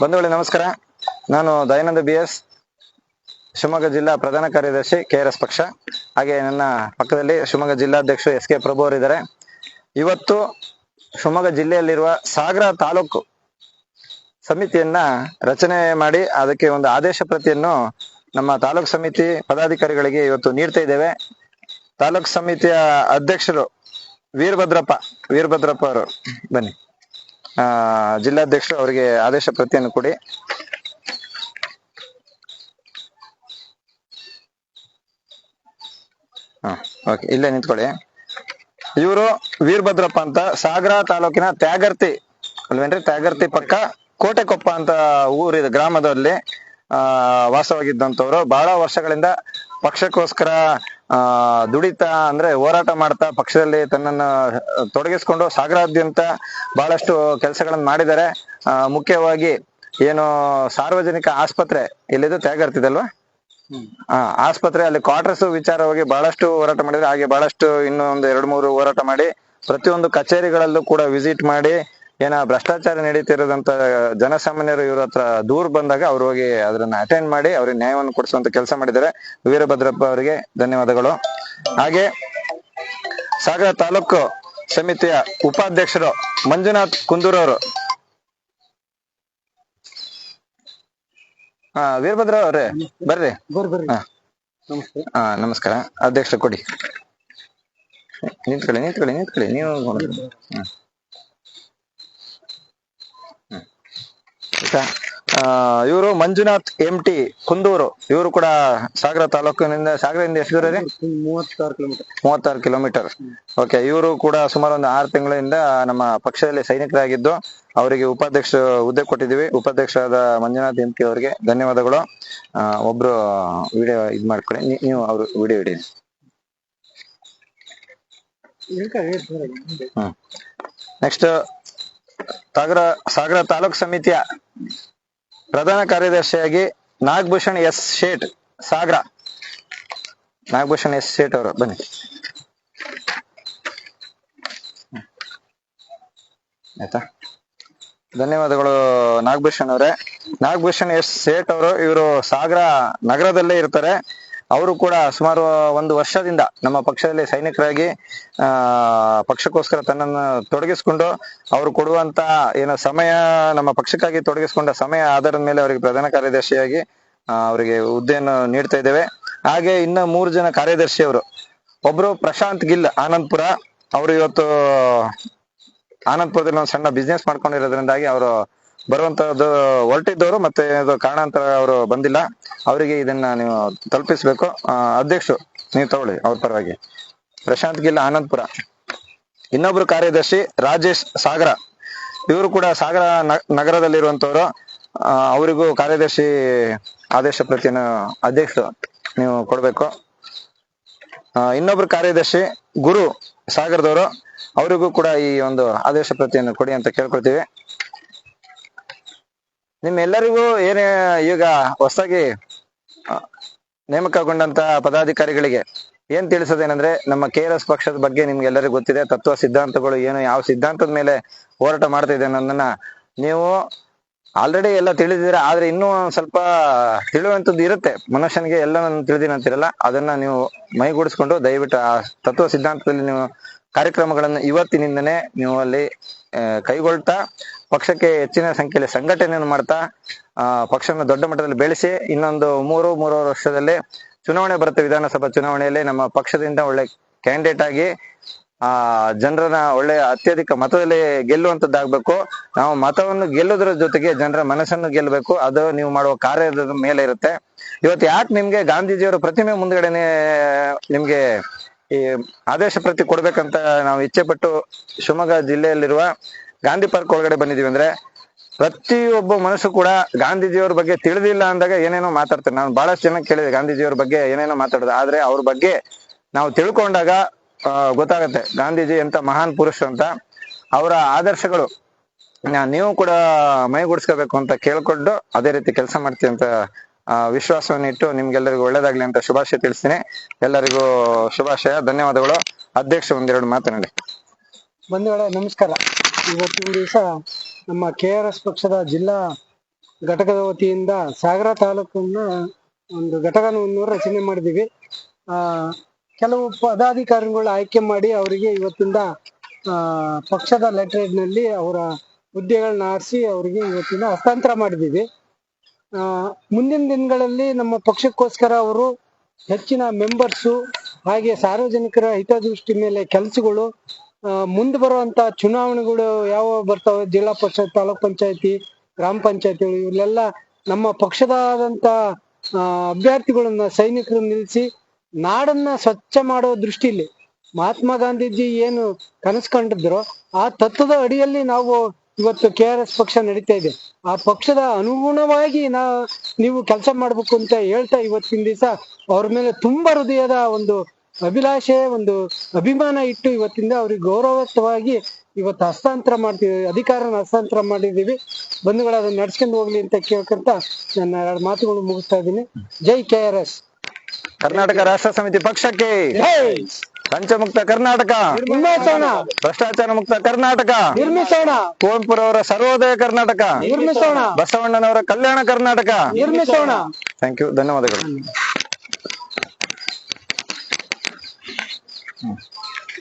ಬಂಧುಗಳೇ, ನಮಸ್ಕಾರ. ನಾನು ದಯಾನಂದ ಬಿ ಎಸ್ ಶಿವಮೊಗ್ಗ ಜಿಲ್ಲಾ ಪ್ರಧಾನ ಕಾರ್ಯದರ್ಶಿ ಕೆ ಆರ್ ಎಸ್ ಪಕ್ಷ. ಹಾಗೆ ನನ್ನ ಪಕ್ಕದಲ್ಲಿ ಶಿವಮೊಗ್ಗ ಜಿಲ್ಲಾಧ್ಯಕ್ಷ ಎಸ್ ಕೆ ಪ್ರಭು ಅವರಿದ್ದಾರೆ ಇವತ್ತು ಶಿವಮೊಗ್ಗ ಜಿಲ್ಲೆಯಲ್ಲಿರುವ ಸಾಗರ ತಾಲೂಕು ಸಮಿತಿಯನ್ನ ರಚನೆ ಮಾಡಿ ಅದಕ್ಕೆ ಒಂದು ಆದೇಶ ಪ್ರತಿಯನ್ನು ನಮ್ಮ ತಾಲೂಕು ಸಮಿತಿ ಪದಾಧಿಕಾರಿಗಳಿಗೆ ಇವತ್ತು ನೀಡ್ತಾ ಇದ್ದೇವೆ. ತಾಲೂಕು ಸಮಿತಿಯ ಅಧ್ಯಕ್ಷರು ವೀರಭದ್ರಪ್ಪ ವೀರಭದ್ರಪ್ಪ ಅವರು. ಬನ್ನಿ. ಜಿಲ್ಲಾಧ್ಯಕ್ಷರು ಅವರಿಗೆ ಆದೇಶ ಪ್ರತಿಯನ್ನು ಕೊಡಿ. ಓಕೆ, ಇಲ್ಲೇ ನಿಂತ್ಕೊಳ್ಳಿ. ಇವರು ವೀರಭದ್ರಪ್ಪ ಅಂತ, ಸಾಗರ ತಾಲೂಕಿನ ತ್ಯಾಗರ್ತಿ, ಅಲ್ವೇನ್ರಿ? ತ್ಯಾಗರ್ತಿ ಪಕ್ಕ ಕೋಟೆಕೊಪ್ಪ ಅಂತ ಊರಿದ, ಗ್ರಾಮದಲ್ಲಿ, ಆ, ವಾಸವಾಗಿದ್ದಂಥವ್ರು. ಬಹಳ ವರ್ಷಗಳಿಂದ ಪಕ್ಷಕ್ಕೋಸ್ಕರ ಆ ದುಡಿತಾ ಅಂದ್ರೆ ಹೋರಾಟ ಮಾಡ್ತಾ ಪಕ್ಷದಲ್ಲಿ ತನ್ನನ್ನು ತೊಡಗಿಸ್ಕೊಂಡು ಸಾಗರಾದ್ಯಂತ ಬಹಳಷ್ಟು ಕೆಲಸಗಳನ್ನ ಮಾಡಿದ್ದಾರೆ. ಮುಖ್ಯವಾಗಿ ಏನು ಸಾರ್ವಜನಿಕ ಆಸ್ಪತ್ರೆ ಇಲ್ಲಿದ್ದು ತ್ಯಾಗರ್ತಿದಲ್ವಾ ಆಸ್ಪತ್ರೆ ಅಲ್ಲಿ ಕ್ವಾರ್ಟರ್ಸ್ ವಿಚಾರವಾಗಿ ಬಹಳಷ್ಟು ಹೋರಾಟ ಮಾಡಿದ್ರೆ ಹಾಗೆ ಬಹಳಷ್ಟು ಇನ್ನೂ ಒಂದು ಎರಡು ಮೂರು ಹೋರಾಟ ಮಾಡಿ ಪ್ರತಿಯೊಂದು ಕಚೇರಿಗಳಲ್ಲೂ ಕೂಡ ವಿಸಿಟ್ ಮಾಡಿ ಏನ ಭ್ರಷ್ಟಾಚಾರ ನಡೀತಿರೋದಂತ ಜನಸಾಮಾನ್ಯರು ಇವ್ರ ಹತ್ರ ದೂರ ಬಂದಾಗ ಅವ್ರು ಹೋಗಿ ಅದನ್ನ ಅಟೆಂಡ್ ಮಾಡಿ ಅವ್ರಿಗೆ ನ್ಯಾಯವನ್ನು ಕೊಡಿಸುವಂತ ಕೆಲಸ ಮಾಡಿದ್ದಾರೆ. ವೀರಭದ್ರಪ್ಪ ಅವರಿಗೆ ಧನ್ಯವಾದಗಳು. ಹಾಗೆ ಸಾಗರ ತಾಲೂಕು ಸಮಿತಿಯ ಉಪಾಧ್ಯಕ್ಷರು ಮಂಜುನಾಥ್ ಕುಂದೂರ್ ಅವರು. ಹಾ ವೀರಭದ್ರ ಅವ್ರೆ ಬರ್ರಿ. ಹಾ. ನಮಸ್ಕಾರ. ಅಧ್ಯಕ್ಷ ಕೊಡಿ. ನಿಂತ್ಕೊಳ್ಳಿ ನಿಂತ್ಕೊಳ್ಳಿ ನಿಂತ್ಕೊಳ್ಳಿ. ನೀವು ಇವರು ಮಂಜುನಾಥ್ ಎಂ ಟಿ ಕುಂದೂರು. ಇವರು ಕೂಡ ಸಾಗರ ತಾಲೂಕಿನಿಂದ ಸಾಗರದಿಂದ ಎಷ್ಟು ದೂರ ರೀ ಮೂವತ್ತಾರು ಕಿಲೋಮೀಟರ್ ಮೂವತ್ತಾರು ಕಿಲೋಮೀಟರ್ ಓಕೆ ಇವರು ಕೂಡ ಸುಮಾರು ಒಂದು ಆರು ತಿಂಗಳಿಂದ ನಮ್ಮ ಪಕ್ಷದಲ್ಲಿ ಸೈನಿಕರಾಗಿದ್ದು ಅವರಿಗೆ ಉಪಾಧ್ಯಕ್ಷ ಹುದ್ದೆ ಕೊಟ್ಟಿದ್ದೀವಿ. ಉಪಾಧ್ಯಕ್ಷರಾದ ಮಂಜುನಾಥ್ ಎಂ ಟಿ ಅವರಿಗೆ ಧನ್ಯವಾದಗಳು. ಒಬ್ರು ವಿಡಿಯೋ ಇದ್ ಮಾಡ್ಕೊಳ್ಳಿ ನೀವು ಅವರು ವಿಡಿಯೋ ಇಡಿ ಹ್ಮ್. ನೆಕ್ಸ್ಟ್ ಸಾಗರ ಸಾಗರ ತಾಲೂಕ್ ಸಮಿತಿಯ ಪ್ರಧಾನ ಕಾರ್ಯದರ್ಶಿಯಾಗಿ ನಾಗಭೂಷಣ್ ಎಸ್ ಶೇಟ್, ಸಾಗರ. ನಾಗಭೂಷಣ್ ಎಸ್ ಶೇಟ್ ಅವರು, ಬನ್ನಿ. ಆಯ್ತಾ? ಧನ್ಯವಾದಗಳು ನಾಗಭೂಷಣ್ ಅವರೇ. ನಾಗಭೂಷಣ್ ಎಸ್ ಶೇಟ್ ಅವರು, ಇವರು ಸಾಗರ ನಗರದಲ್ಲೇ ಇರ್ತಾರೆ. ಅವರು ಕೂಡ ಸುಮಾರು ಒಂದು ವರ್ಷದಿಂದ ನಮ್ಮ ಪಕ್ಷದಲ್ಲಿ ಸೈನಿಕರಾಗಿ, ಆ, ಪಕ್ಷಕ್ಕೋಸ್ಕರ ತನ್ನನ್ನು ತೊಡಗಿಸ್ಕೊಂಡು ಅವರು ಕೊಡುವಂತ ಏನೋ ಸಮಯ, ನಮ್ಮ ಪಕ್ಷಕ್ಕಾಗಿ ತೊಡಗಿಸ್ಕೊಂಡ ಸಮಯ ಆಧಾರದ ಮೇಲೆ ಅವರಿಗೆ ಪ್ರಧಾನ ಕಾರ್ಯದರ್ಶಿಯಾಗಿ ಅವರಿಗೆ ಹುದ್ದೆಯನ್ನು ನೀಡ್ತಾ ಇದ್ದೇವೆ. ಹಾಗೆ ಇನ್ನ ಮೂರು ಜನ ಕಾರ್ಯದರ್ಶಿ ಅವರು ಒಬ್ರು ಪ್ರಶಾಂತ್ ಗಿಲ್ ಆನಂದ್ಪುರ, ಅವರು ಇವತ್ತು ಆನಂದ್ಪುರದಲ್ಲಿ ಒಂದು ಸಣ್ಣ ಬಿಸ್ನೆಸ್ ಮಾಡ್ಕೊಂಡಿರೋದ್ರಿಂದಾಗಿ ಅವರು ಬರುವಂತದ್ದು ಹೊರಟಿದ್ದವರು ಮತ್ತೆ ಇದು ಕಾರಣಾಂತರ ಅವರು ಬಂದಿಲ್ಲ. ಅವರಿಗೆ ಇದನ್ನ ನೀವು ತಲುಪಿಸ್ಬೇಕು. ಅಧ್ಯಕ್ಷರು, ನೀವು ತಗೊಳ್ಳಿ ಅವ್ರ ಪರವಾಗಿ. ಪ್ರಶಾಂತ್ ಗಿಲ್, ಆನಂದ್ಪುರ. ಇನ್ನೊಬ್ರು ಕಾರ್ಯದರ್ಶಿ ರಾಜೇಶ್ ಸಾಗರ. ಇವರು ಕೂಡ ಸಾಗರ ನಗರದಲ್ಲಿರುವಂತವರು. ಅವರಿಗೂ ಕಾರ್ಯದರ್ಶಿ ಆದೇಶ ಪ್ರತಿಯನ್ನು ಅಧ್ಯಕ್ಷರು ನೀವು ಕೊಡ್ಬೇಕು. ಇನ್ನೊಬ್ರು ಕಾರ್ಯದರ್ಶಿ ಗುರು ಸಾಗರದವರು. ಅವರಿಗೂ ಕೂಡ ಈ ಒಂದು ಆದೇಶ ಪ್ರತಿಯನ್ನು ಕೊಡಿ ಅಂತ ಕೇಳ್ಕೊಳ್ತೀವಿ. ನಿಮ್ಮೆಲ್ಲರಿಗೂ ಏನೇ ಈಗ ಹೊಸದಾಗಿ ನೇಮಕಗೊಂಡಂತ ಪದಾಧಿಕಾರಿಗಳಿಗೆ ಏನ್ ತಿಳಿಸೋದೇನಂದ್ರೆ, ನಮ್ಮ ಕೆ ಆರ್ ಎಸ್ ಪಕ್ಷದ ಬಗ್ಗೆ ನಿಮ್ಗೆಲ್ಲರಿಗೂ ಗೊತ್ತಿದೆ, ತತ್ವ ಸಿದ್ಧಾಂತಗಳು ಏನು, ಯಾವ ಸಿದ್ಧಾಂತದ ಮೇಲೆ ಹೋರಾಟ ಮಾಡ್ತಾ ಇದೆ ಅನ್ನೋದನ್ನ ನೀವು ಆಲ್ರೆಡಿ ಎಲ್ಲ ತಿಳಿದಿದ್ರೆ ಆದ್ರೆ ಇನ್ನೂ ಸ್ವಲ್ಪ ತಿಳುವಂತದ್ದು ಇರುತ್ತೆ. ಮನುಷ್ಯನಿಗೆ ಎಲ್ಲ ತಿಳಿದಿನಂತಿರಲ್ಲ ಅದನ್ನ ನೀವು ಮೈಗೂಡಿಸ್ಕೊಂಡು ದಯವಿಟ್ಟು ಆ ತತ್ವ ಸಿದ್ಧಾಂತದಲ್ಲಿ ನೀವು ಕಾರ್ಯಕ್ರಮಗಳನ್ನು ಇವತ್ತಿನಿಂದನೇ ನೀವು ಅಲ್ಲಿ ಕೈಗೊಳ್ತಾ, ಪಕ್ಷಕ್ಕೆ ಹೆಚ್ಚಿನ ಸಂಖ್ಯೆಯಲ್ಲಿ ಸಂಘಟನೆಯನ್ನು ಮಾಡ್ತಾ, ಆ, ಪಕ್ಷವನ್ನು ದೊಡ್ಡ ಮಟ್ಟದಲ್ಲಿ ಬೆಳೆಸಿ, ಇನ್ನೊಂದು ಮೂರು, ಮೂರುವರೆ ವರ್ಷದಲ್ಲಿ ಚುನಾವಣೆ ಬರುತ್ತೆ ವಿಧಾನಸಭಾ ಚುನಾವಣೆಯಲ್ಲಿ. ನಮ್ಮ ಪಕ್ಷದಿಂದ ಒಳ್ಳೆ ಕ್ಯಾಂಡಿಡೇಟ್ ಆಗಿ, ಆ, ಜನರನ್ನ ಒಳ್ಳೆ ಅತ್ಯಧಿಕ ಮತದಲ್ಲಿ ಗೆಲ್ಲುವಂತದ್ದಾಗ್ಬೇಕು. ನಾವು ಮತವನ್ನು ಗೆಲ್ಲುವುದರ ಜೊತೆಗೆ ಜನರ ಮನಸ್ಸನ್ನು ಗೆಲ್ಲಬೇಕು. ಅದು ನೀವು ಮಾಡುವ ಕಾರ್ಯದ ಮೇಲೆ ಇರುತ್ತೆ. ಇವತ್ತು ಯಾಕೆ ನಿಮ್ಗೆ ಗಾಂಧೀಜಿಯವರ ಪ್ರತಿಮೆ ಮುಂದ್ಗಡೆನೆ, ನಿಮ್ಗೆ ಈ ಆದೇಶ ಪ್ರತಿ ಕೊಡ್ಬೇಕಂತ ನಾವು ಇಚ್ಛೆ ಪಟ್ಟು ಶಿವಮೊಗ್ಗ ಜಿಲ್ಲೆಯಲ್ಲಿರುವ ಗಾಂಧಿ ಪಾರ್ಕ್ ಒಳಗಡೆ ಬಂದಿದೀವಿ ಅಂದ್ರೆ ಪ್ರತಿಯೊಬ್ಬ ಮನುಷ್ಯ ಕೂಡ ಗಾಂಧೀಜಿಯವ್ರ ಬಗ್ಗೆ ತಿಳಿದಿಲ್ಲ ಅಂದಾಗ ಏನೇನೋ ಮಾತಾಡ್ತಾರೆ. ನಾನು ಬಹಳಷ್ಟು ಜನ ಕೇಳಿದೆ ಗಾಂಧೀಜಿಯವ್ರ ಬಗ್ಗೆ ಏನೇನೋ ಮಾತಾಡೋದು. ಆದ್ರೆ ಅವ್ರ ಬಗ್ಗೆ ನಾವು ತಿಳ್ಕೊಂಡಾಗ ಗೊತ್ತಾಗತ್ತೆ. ಗಾಂಧೀಜಿ ಎಂತ ಮಹಾನ್ ಪುರುಷ ಅಂತ. ಅವರ ಆದರ್ಶಗಳು ನೀವು ಕೂಡ ಮೈಗೂಡಿಸ್ಕೋಬೇಕು ಅಂತ ಕೇಳ್ಕೊಂಡು ಅದೇ ರೀತಿ ಕೆಲಸ ಮಾಡ್ತೀವಿ ಅಂತ ವಿಶ್ವಾಸವನ್ನು ಇಟ್ಟು ನಿಮ್ಗೆಲ್ಲರಿಗೂ ಒಳ್ಳೇದಾಗ್ಲಿ ಅಂತ ಶುಭಾಶಯ ತಿಳಿಸ್ತೀನಿ. ಎಲ್ಲರಿಗೂ ಶುಭಾಶಯ, ಧನ್ಯವಾದಗಳು. ಅಧ್ಯಕ್ಷ ಒಂದೆರಡು ಮಾತನಾಡಿ. ಬಂಧುಗಳೇ, ನಮಸ್ಕಾರ. ಇವತ್ತಿನ ದಿವಸ ನಮ್ಮ ಕೆ ಆರ್ ಎಸ್ ಪಕ್ಷದ ಜಿಲ್ಲಾ ಘಟಕದ ವತಿಯಿಂದ ಸಾಗರ ತಾಲೂಕನ್ನ ಒಂದು ಘಟಕವನ್ನು ರಚನೆ ಮಾಡಿದ್ದೀವಿ. ಆ, ಕೆಲವು ಪದಾಧಿಕಾರಿಗಳು ಆಯ್ಕೆ ಮಾಡಿ ಅವರಿಗೆ ಇವತ್ತಿಂದ ಪಕ್ಷದ ಲೆಟರ್ನಲ್ಲಿ ಅವರ ಹುದ್ದೆಗಳನ್ನ ಆರಿಸಿ ಅವರಿಗೆ ಇವತ್ತಿಂದ ಹಸ್ತಾಂತರ ಮಾಡಿದ್ದೀವಿ. ಮುಂದಿನ ದಿನಗಳಲ್ಲಿ ನಮ್ಮ ಪಕ್ಷಕ್ಕೋಸ್ಕರ ಅವರು ಹೆಚ್ಚಿನ ಮೆಂಬರ್ಸು ಹಾಗೆ ಸಾರ್ವಜನಿಕರ ಹಿತದೃಷ್ಟಿ ಮೇಲೆ ಕೆಲಸಗಳು ಮುಂದೆ ಬರುವಂತ ಚುನಾವಣೆಗಳು ಯಾವ ಬರ್ತಾವೆ? ಜಿಲ್ಲಾ ಪರಿಷತ್, ತಾಲೂಕ್ ಪಂಚಾಯತಿ, ಗ್ರಾಮ ಪಂಚಾಯತಿಗಳು ಇಲ್ಲೆಲ್ಲ ನಮ್ಮ ಪಕ್ಷದಾದಂತ ಅಭ್ಯರ್ಥಿಗಳನ್ನ ಸೈನಿಕರು ನಿಲ್ಲಿಸಿ ನಾಡನ್ನ ಸ್ವಚ್ಛ ಮಾಡೋ ದೃಷ್ಟಿಲಿ ಮಹಾತ್ಮ ಗಾಂಧೀಜಿ ಏನು ಕನಸು ಕಂಡಿದ್ರು ಆ ತತ್ವದ ಅಡಿಯಲ್ಲಿ ನಾವು ಇವತ್ತು ಕೆ ಆರ್ ಎಸ್ ಪಕ್ಷ ನಡೀತಾ ಇದೆ. ಆ ಪಕ್ಷದ ಅನುಗುಣವಾಗಿ ನಾ ನೀವು ಕೆಲಸ ಮಾಡ್ಬೇಕು ಅಂತ ಹೇಳ್ತಾ ಇವತ್ತಿನ ದಿವಸ ಅವ್ರ ಮೇಲೆ ತುಂಬಾ ಹೃದಯದ ಒಂದು ಅಭಿಲಾಷೆ ಒಂದು ಅಭಿಮಾನ ಇಟ್ಟು ಇವತ್ತಿಂದ ಅವ್ರಿಗೆ ಗೌರವಯುತವಾಗಿ ಇವತ್ತು ಹಸ್ತಾಂತರ ಮಾಡ್ತೀವಿ ಅಧಿಕಾರನ ಹಸ್ತಾಂತರ ಮಾಡಿದ್ದೀವಿ. ಬಂಧುಗಳು ಅದನ್ನ ನಡ್ಸ್ಕೊಂಡು ಹೋಗ್ಲಿ ಅಂತ ಕೇಳ್ಕೊಂತ ನನ್ನ ಎರಡು ಮಾತುಗಳು ಮುಗಿಸ್ತಾ ಇದ್ದೀನಿ. ಜೈ K R S Karnataka Rashtra Samithi ಪಕ್ಷಕ್ಕೆ. ಪಂಚಮುಕ್ತ ಕರ್ನಾಟಕ. ನಿರ್ಮಿಸೋಣ. ಭ್ರಷ್ಟಾಚಾರ ಮುಕ್ತ ಕರ್ನಾಟಕ. ನಿರ್ಮಿಸೋಣ. ಕುವೆಂಪುರವರ ಸರ್ವೋದಯ ಕರ್ನಾಟಕ. ನಿರ್ಮಿಸೋಣ. ಬಸವಣ್ಣನವರ ಕಲ್ಯಾಣ ಕರ್ನಾಟಕ. ನಿರ್ಮಿಸೋಣ. ಥ್ಯಾಂಕ್ ಯು ಧನ್ಯವಾದಗಳು.